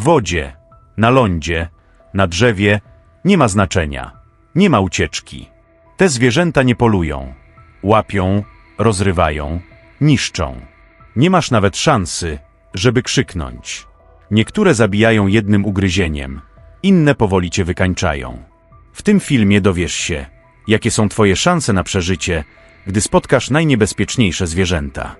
wodzie, na lądzie, na drzewie, nie ma znaczenia. Nie ma ucieczki. Te zwierzęta nie polują. Łapią, rozrywają, niszczą. Nie masz nawet szansy, żeby krzyknąć. Niektóre zabijają jednym ugryzieniem, inne powoli cię wykańczają. W tym filmie dowiesz się, jakie są twoje szanse na przeżycie, gdy spotkasz najniebezpieczniejsze zwierzęta.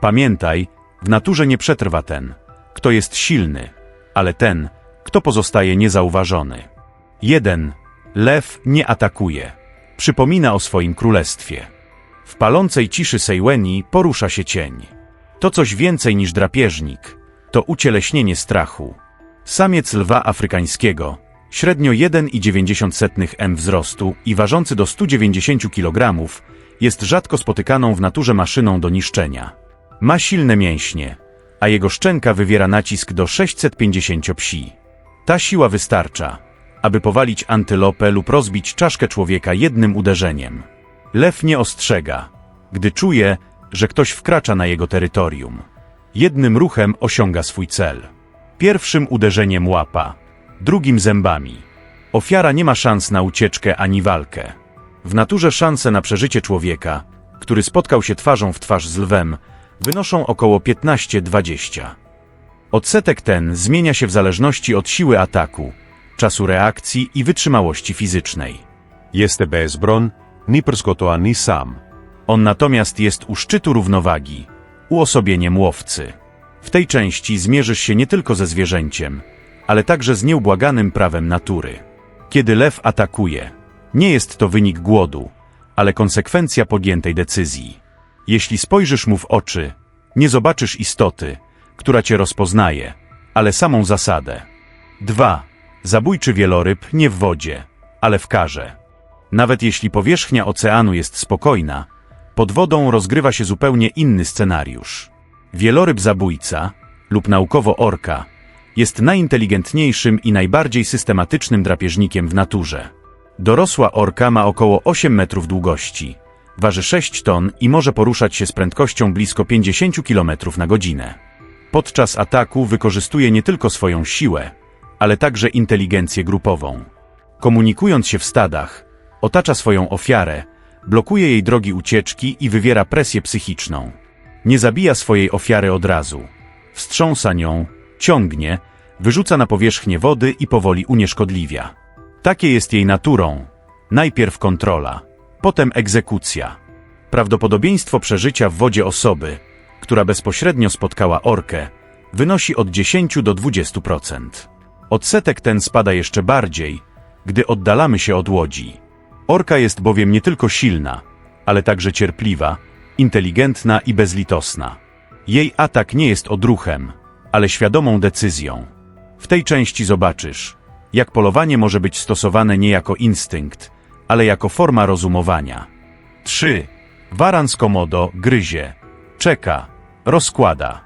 Pamiętaj, w naturze nie przetrwa ten, kto jest silny, ale ten, kto pozostaje niezauważony. 1. Lew nie atakuje. Przypomina o swoim królestwie. W palącej ciszy Sejweni porusza się cień. To coś więcej niż drapieżnik. To ucieleśnienie strachu. Samiec lwa afrykańskiego, średnio 1,9 m wzrostu i ważący do 190 kg, jest rzadko spotykaną w naturze maszyną do niszczenia. Ma silne mięśnie, a jego szczęka wywiera nacisk do 650 psi. Ta siła wystarcza, aby powalić antylopę lub rozbić czaszkę człowieka jednym uderzeniem. Lew nie ostrzega, gdy czuje, że ktoś wkracza na jego terytorium. Jednym ruchem osiąga swój cel. Pierwszym uderzeniem łapa, drugim zębami. Ofiara nie ma szans na ucieczkę ani walkę. W naturze szanse na przeżycie człowieka, który spotkał się twarzą w twarz z lwem, wynoszą około 15-20. Odsetek ten zmienia się w zależności od siły ataku, czasu reakcji i wytrzymałości fizycznej. Jeste bezbron, ni prskoto ani sam. On natomiast jest u szczytu równowagi, uosobieniem łowcy. W tej części zmierzysz się nie tylko ze zwierzęciem, ale także z nieubłaganym prawem natury. Kiedy lew atakuje, nie jest to wynik głodu, ale konsekwencja podjętej decyzji. Jeśli spojrzysz mu w oczy, nie zobaczysz istoty, która cię rozpoznaje, ale samą zasadę. 2. Zabójczy wieloryb nie w wodzie, ale w karze. Nawet jeśli powierzchnia oceanu jest spokojna, pod wodą rozgrywa się zupełnie inny scenariusz. Wieloryb zabójca, lub naukowo orka, jest najinteligentniejszym i najbardziej systematycznym drapieżnikiem w naturze. Dorosła orka ma około 8 metrów długości, waży 6 ton i może poruszać się z prędkością blisko 50 km na godzinę. Podczas ataku wykorzystuje nie tylko swoją siłę, ale także inteligencję grupową. Komunikując się w stadach, otacza swoją ofiarę, blokuje jej drogi ucieczki i wywiera presję psychiczną. Nie zabija swojej ofiary od razu. Wstrząsa nią, ciągnie, wyrzuca na powierzchnię wody i powoli unieszkodliwia. Takie jest jej naturą. Najpierw kontrola, potem egzekucja. Prawdopodobieństwo przeżycia w wodzie osoby, która bezpośrednio spotkała orkę, wynosi od 10 do 20%. Odsetek ten spada jeszcze bardziej, gdy oddalamy się od łodzi. Orka jest bowiem nie tylko silna, ale także cierpliwa, inteligentna i bezlitosna. Jej atak nie jest odruchem, ale świadomą decyzją. W tej części zobaczysz, jak polowanie może być stosowane nie jako instynkt, ale jako forma rozumowania. 3. Waran z komodo gryzie, czeka, rozkłada.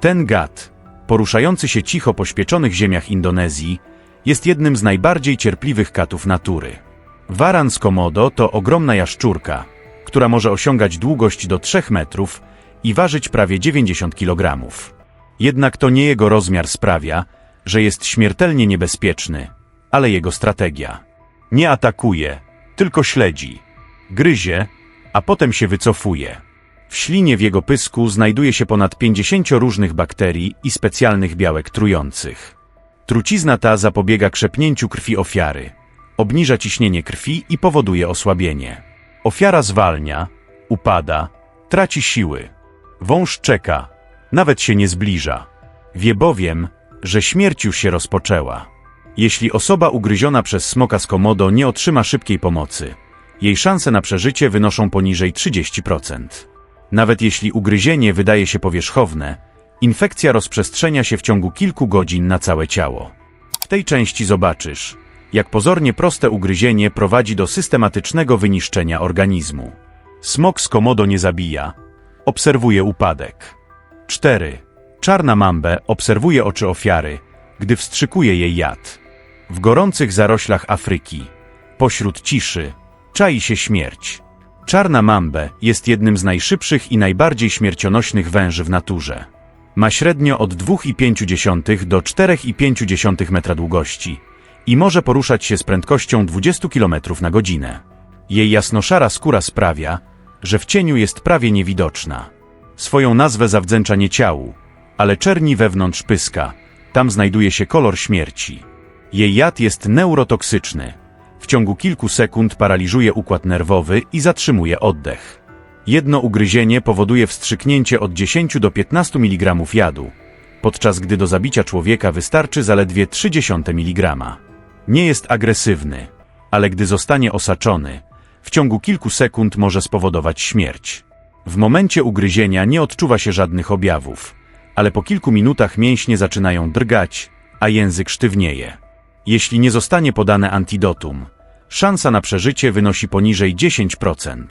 Ten gad, poruszający się cicho po świeczonych ziemiach Indonezji, jest jednym z najbardziej cierpliwych katów natury. Waran z komodo to ogromna jaszczurka, która może osiągać długość do 3 metrów i ważyć prawie 90 kg. Jednak to nie jego rozmiar sprawia, że jest śmiertelnie niebezpieczny, ale jego strategia. Nie atakuje, tylko śledzi. Gryzie, a potem się wycofuje. W ślinie w jego pysku znajduje się ponad 50 różnych bakterii i specjalnych białek trujących. Trucizna ta zapobiega krzepnięciu krwi ofiary, obniża ciśnienie krwi i powoduje osłabienie. Ofiara zwalnia, upada, traci siły. Wąż czeka, nawet się nie zbliża. Wie bowiem, że śmierć już się rozpoczęła. Jeśli osoba ugryziona przez smoka z komodo nie otrzyma szybkiej pomocy, jej szanse na przeżycie wynoszą poniżej 30%. Nawet jeśli ugryzienie wydaje się powierzchowne, infekcja rozprzestrzenia się w ciągu kilku godzin na całe ciało. W tej części zobaczysz, jak pozornie proste ugryzienie prowadzi do systematycznego wyniszczenia organizmu. Smok z komodo nie zabija, obserwuje upadek. 4. Czarna mambę obserwuje oczy ofiary, gdy wstrzykuje jej jad. W gorących zaroślach Afryki, pośród ciszy, czai się śmierć. Czarna mambę jest jednym z najszybszych i najbardziej śmiercionośnych węży w naturze. Ma średnio od 2,5 do 4,5 metra długości i może poruszać się z prędkością 20 km na godzinę. Jej jasnoszara skóra sprawia, że w cieniu jest prawie niewidoczna. Swoją nazwę zawdzięcza nie ciału, ale czerni wewnątrz pyska. Tam znajduje się kolor śmierci. Jej jad jest neurotoksyczny. W ciągu kilku sekund paraliżuje układ nerwowy i zatrzymuje oddech. Jedno ugryzienie powoduje wstrzyknięcie od 10 do 15 mg jadu, podczas gdy do zabicia człowieka wystarczy zaledwie 0,3 mg. Nie jest agresywny, ale gdy zostanie osaczony, w ciągu kilku sekund może spowodować śmierć. W momencie ugryzienia nie odczuwa się żadnych objawów, ale po kilku minutach mięśnie zaczynają drgać, a język sztywnieje. Jeśli nie zostanie podane antidotum, szansa na przeżycie wynosi poniżej 10%.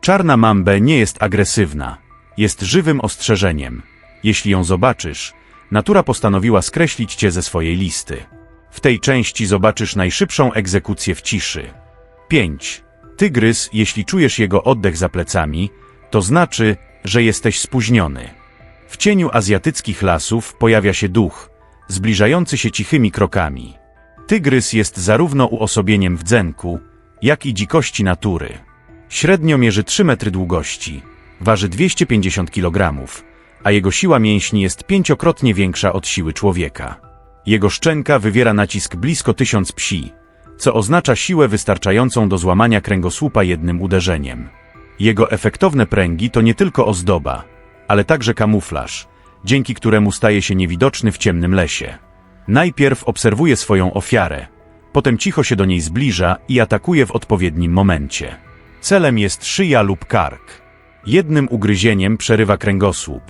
Czarna mambę nie jest agresywna, jest żywym ostrzeżeniem. Jeśli ją zobaczysz, natura postanowiła skreślić cię ze swojej listy. W tej części zobaczysz najszybszą egzekucję w ciszy. 5. Tygrys, jeśli czujesz jego oddech za plecami, to znaczy, że jesteś spóźniony. W cieniu azjatyckich lasów pojawia się duch, zbliżający się cichymi krokami. Tygrys jest zarówno uosobieniem wdzenku, jak i dzikości natury. Średnio mierzy 3 metry długości, waży 250 kg, a jego siła mięśni jest pięciokrotnie większa od siły człowieka. Jego szczęka wywiera nacisk blisko tysiąc psi, co oznacza siłę wystarczającą do złamania kręgosłupa jednym uderzeniem. Jego efektowne pręgi to nie tylko ozdoba, ale także kamuflaż, dzięki któremu staje się niewidoczny w ciemnym lesie. Najpierw obserwuje swoją ofiarę, potem cicho się do niej zbliża i atakuje w odpowiednim momencie. Celem jest szyja lub kark. Jednym ugryzieniem przerywa kręgosłup,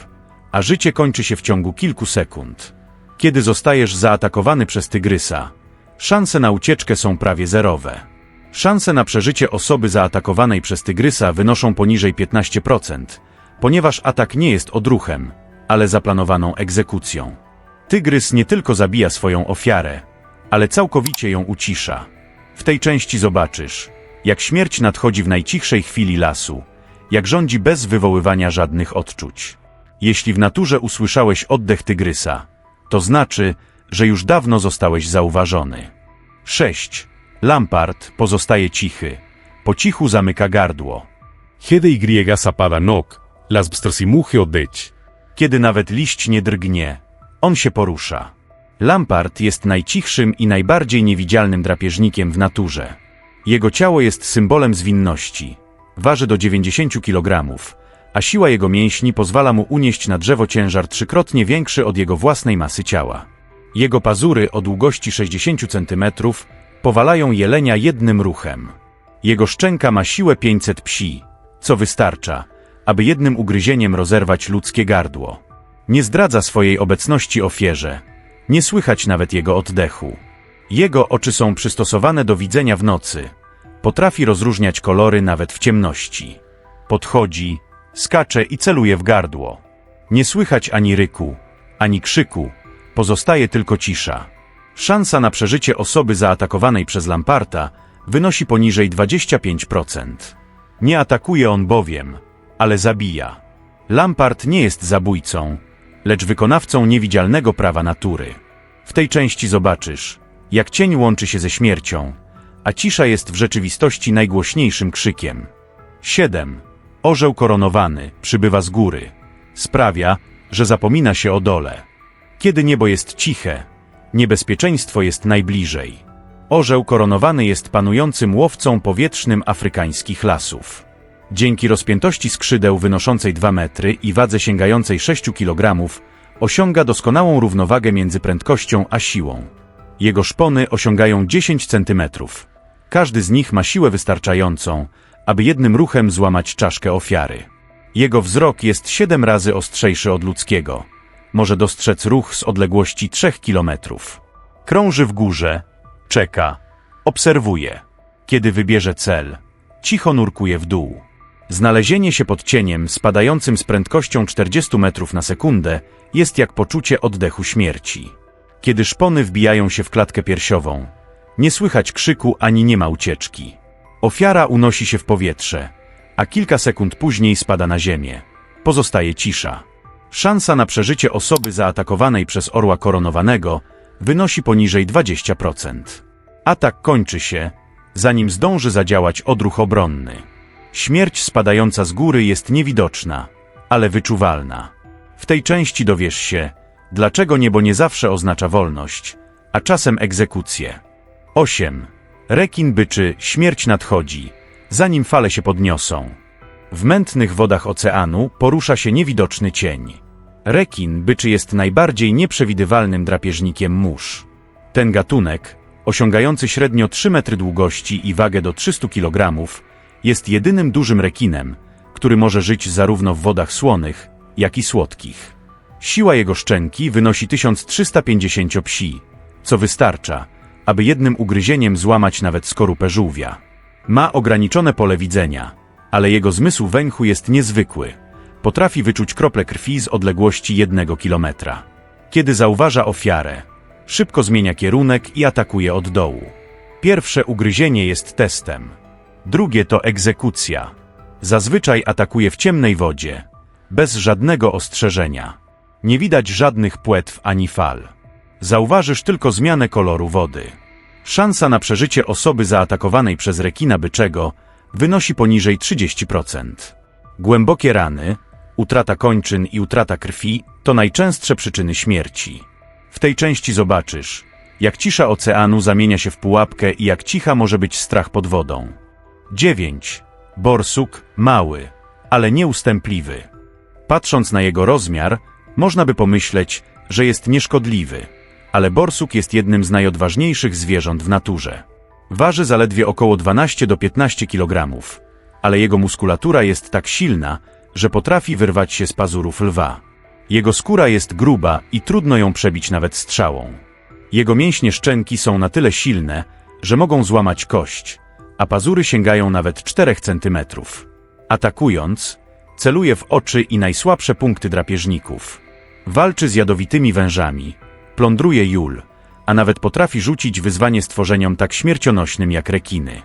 a życie kończy się w ciągu kilku sekund. Kiedy zostajesz zaatakowany przez tygrysa, szanse na ucieczkę są prawie zerowe. Szanse na przeżycie osoby zaatakowanej przez tygrysa wynoszą poniżej 15%, ponieważ atak nie jest odruchem, ale zaplanowaną egzekucją. Tygrys nie tylko zabija swoją ofiarę, ale całkowicie ją ucisza. W tej części zobaczysz, jak śmierć nadchodzi w najcichszej chwili lasu, jak rządzi bez wywoływania żadnych odczuć. Jeśli w naturze usłyszałeś oddech tygrysa, to znaczy, że już dawno zostałeś zauważony. 6. Lampart pozostaje cichy. Po cichu zamyka gardło. Kiedy Y zapada nóg, las wstrzymuchy odeć. Kiedy nawet liść nie drgnie, on się porusza. Lampart jest najcichszym i najbardziej niewidzialnym drapieżnikiem w naturze. Jego ciało jest symbolem zwinności. Waży do 90 kg, a siła jego mięśni pozwala mu unieść na drzewo ciężar trzykrotnie większy od jego własnej masy ciała. Jego pazury o długości 60 cm powalają jelenia jednym ruchem. Jego szczęka ma siłę 500 psi, co wystarcza, aby jednym ugryzieniem rozerwać ludzkie gardło. Nie zdradza swojej obecności ofierze, nie słychać nawet jego oddechu. Jego oczy są przystosowane do widzenia w nocy. Potrafi rozróżniać kolory nawet w ciemności. Podchodzi, skacze i celuje w gardło. Nie słychać ani ryku, ani krzyku, pozostaje tylko cisza. Szansa na przeżycie osoby zaatakowanej przez Lamparta wynosi poniżej 25%. Nie atakuje on bowiem, ale zabija. Lampart nie jest zabójcą, lecz wykonawcą niewidzialnego prawa natury. W tej części zobaczysz, jak cień łączy się ze śmiercią, a cisza jest w rzeczywistości najgłośniejszym krzykiem. 7. Orzeł koronowany przybywa z góry. Sprawia, że zapomina się o dole. Kiedy niebo jest ciche, niebezpieczeństwo jest najbliżej. Orzeł koronowany jest panującym łowcą powietrznym afrykańskich lasów. Dzięki rozpiętości skrzydeł wynoszącej 2 metry i wadze sięgającej 6 kg, osiąga doskonałą równowagę między prędkością a siłą. Jego szpony osiągają 10 cm. Każdy z nich ma siłę wystarczającą, aby jednym ruchem złamać czaszkę ofiary. Jego wzrok jest 7 razy ostrzejszy od ludzkiego. Może dostrzec ruch z odległości 3 km. Krąży w górze, czeka, obserwuje. Kiedy wybierze cel, cicho nurkuje w dół. Znalezienie się pod cieniem spadającym z prędkością 40 metrów na sekundę jest jak poczucie oddechu śmierci. Kiedy szpony wbijają się w klatkę piersiową, nie słychać krzyku ani nie ma ucieczki. Ofiara unosi się w powietrze, a kilka sekund później spada na ziemię. Pozostaje cisza. Szansa na przeżycie osoby zaatakowanej przez orła koronowanego wynosi poniżej 20%. Atak kończy się, zanim zdąży zadziałać odruch obronny. Śmierć spadająca z góry jest niewidoczna, ale wyczuwalna. W tej części dowiesz się, dlaczego niebo nie zawsze oznacza wolność, a czasem egzekucję. 8. Rekin byczy, śmierć nadchodzi, zanim fale się podniosą. W mętnych wodach oceanu porusza się niewidoczny cień. Rekin byczy jest najbardziej nieprzewidywalnym drapieżnikiem mórz. Ten gatunek, osiągający średnio 3 metry długości i wagę do 300 kg, jest jedynym dużym rekinem, który może żyć zarówno w wodach słonych, jak i słodkich. Siła jego szczęki wynosi 1350 psi, co wystarcza, aby jednym ugryzieniem złamać nawet skorupę żółwia. Ma ograniczone pole widzenia, ale jego zmysł węchu jest niezwykły. Potrafi wyczuć krople krwi z odległości jednego kilometra. Kiedy zauważa ofiarę, szybko zmienia kierunek i atakuje od dołu. Pierwsze ugryzienie jest testem. Drugie to egzekucja. Zazwyczaj atakuje w ciemnej wodzie, bez żadnego ostrzeżenia. Nie widać żadnych płetw ani fal. Zauważysz tylko zmianę koloru wody. Szansa na przeżycie osoby zaatakowanej przez rekina byczego wynosi poniżej 30%. Głębokie rany, utrata kończyn i utrata krwi to najczęstsze przyczyny śmierci. W tej części zobaczysz, jak cisza oceanu zamienia się w pułapkę i jak cicha może być strach pod wodą. 9. Borsuk mały, ale nieustępliwy. Patrząc na jego rozmiar, można by pomyśleć, że jest nieszkodliwy, ale borsuk jest jednym z najodważniejszych zwierząt w naturze. Waży zaledwie około 12 do 15 kg, ale jego muskulatura jest tak silna, że potrafi wyrwać się z pazurów lwa. Jego skóra jest gruba i trudno ją przebić nawet strzałą. Jego mięśnie szczęki są na tyle silne, że mogą złamać kość, a pazury sięgają nawet 4 cm. Atakując, celuje w oczy i najsłabsze punkty drapieżników. Walczy z jadowitymi wężami, plądruje jól, a nawet potrafi rzucić wyzwanie stworzeniom tak śmiercionośnym jak rekiny.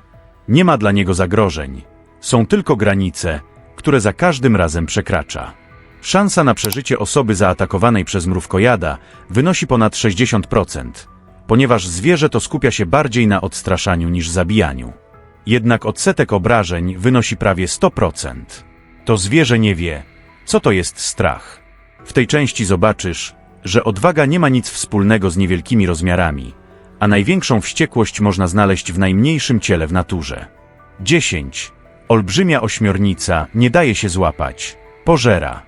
Nie ma dla niego zagrożeń, są tylko granice, które za każdym razem przekracza. Szansa na przeżycie osoby zaatakowanej przez mrówkojada wynosi ponad 60%, ponieważ zwierzę to skupia się bardziej na odstraszaniu niż zabijaniu. Jednak odsetek obrażeń wynosi prawie 100%. To zwierzę nie wie, co to jest strach. W tej części zobaczysz, że odwaga nie ma nic wspólnego z niewielkimi rozmiarami, a największą wściekłość można znaleźć w najmniejszym ciele w naturze. 10. Olbrzymia ośmiornica nie daje się złapać. Pożera.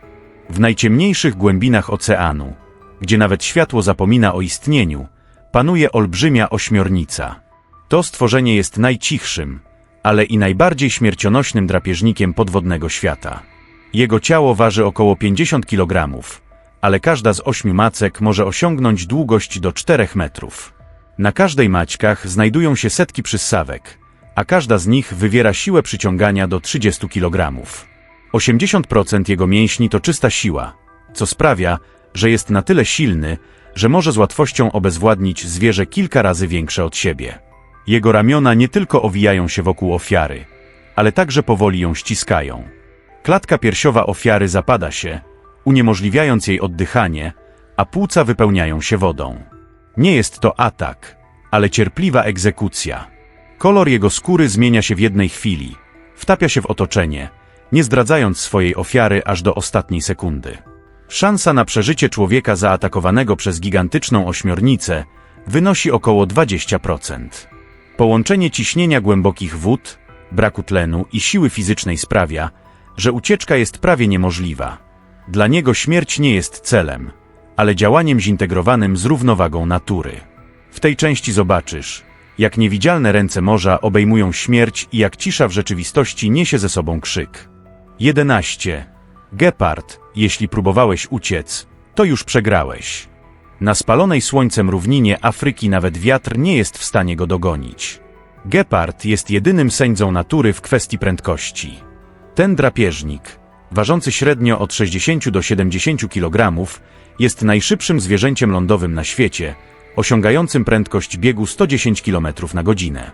W najciemniejszych głębinach oceanu, gdzie nawet światło zapomina o istnieniu, panuje olbrzymia ośmiornica. To stworzenie jest najcichszym, ale i najbardziej śmiercionośnym drapieżnikiem podwodnego świata. Jego ciało waży około 50 kg, ale każda z ośmiu macek może osiągnąć długość do 4 metrów. Na każdej maćkach znajdują się setki przyssawek, a każda z nich wywiera siłę przyciągania do 30 kg. 80% jego mięśni to czysta siła, co sprawia, że jest na tyle silny, że może z łatwością obezwładnić zwierzę kilka razy większe od siebie. Jego ramiona nie tylko owijają się wokół ofiary, ale także powoli ją ściskają. Klatka piersiowa ofiary zapada się, uniemożliwiając jej oddychanie, a płuca wypełniają się wodą. Nie jest to atak, ale cierpliwa egzekucja. Kolor jego skóry zmienia się w jednej chwili, wtapia się w otoczenie, nie zdradzając swojej ofiary aż do ostatniej sekundy. Szansa na przeżycie człowieka zaatakowanego przez gigantyczną ośmiornicę wynosi około 20%. Połączenie ciśnienia głębokich wód, braku tlenu i siły fizycznej sprawia, że ucieczka jest prawie niemożliwa. Dla niego śmierć nie jest celem, ale działaniem zintegrowanym z równowagą natury. W tej części zobaczysz, jak niewidzialne ręce morza obejmują śmierć i jak cisza w rzeczywistości niesie ze sobą krzyk. 11. Gepard, jeśli próbowałeś uciec, to już przegrałeś. Na spalonej słońcem równinie Afryki nawet wiatr nie jest w stanie go dogonić. Gepard jest jedynym sędzą natury w kwestii prędkości. Ten drapieżnik, ważący średnio od 60 do 70 kg, jest najszybszym zwierzęciem lądowym na świecie, osiągającym prędkość biegu 110 km na godzinę.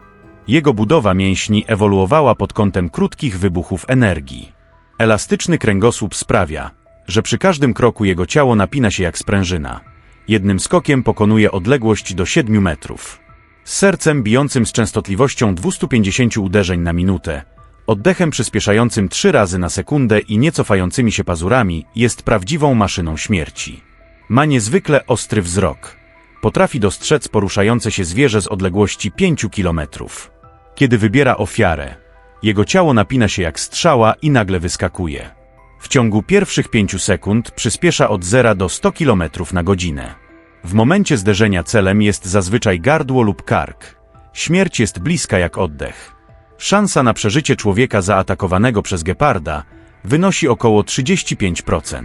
Jego budowa mięśni ewoluowała pod kątem krótkich wybuchów energii. Elastyczny kręgosłup sprawia, że przy każdym kroku jego ciało napina się jak sprężyna. Jednym skokiem pokonuje odległość do 7 metrów. Z sercem bijącym z częstotliwością 250 uderzeń na minutę, oddechem przyspieszającym 3 razy na sekundę i niecofającymi się pazurami jest prawdziwą maszyną śmierci. Ma niezwykle ostry wzrok. Potrafi dostrzec poruszające się zwierzę z odległości 5 kilometrów. Kiedy wybiera ofiarę, jego ciało napina się jak strzała i nagle wyskakuje. W ciągu pierwszych 5 sekund przyspiesza od 0 do 100 km na godzinę. W momencie zderzenia celem jest zazwyczaj gardło lub kark. Śmierć jest bliska jak oddech. Szansa na przeżycie człowieka zaatakowanego przez geparda wynosi około 35%.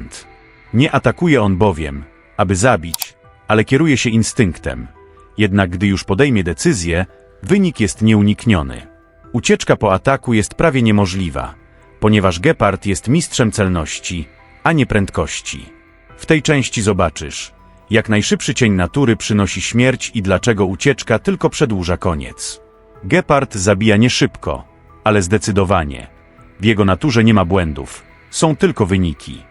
Nie atakuje on bowiem, aby zabić, ale kieruje się instynktem. Jednak gdy już podejmie decyzję, wynik jest nieunikniony. Ucieczka po ataku jest prawie niemożliwa, ponieważ gepard jest mistrzem celności, a nie prędkości. W tej części zobaczysz, jak najszybszy cień natury przynosi śmierć i dlaczego ucieczka tylko przedłuża koniec. Gepard zabija nie szybko, ale zdecydowanie. W jego naturze nie ma błędów, są tylko wyniki.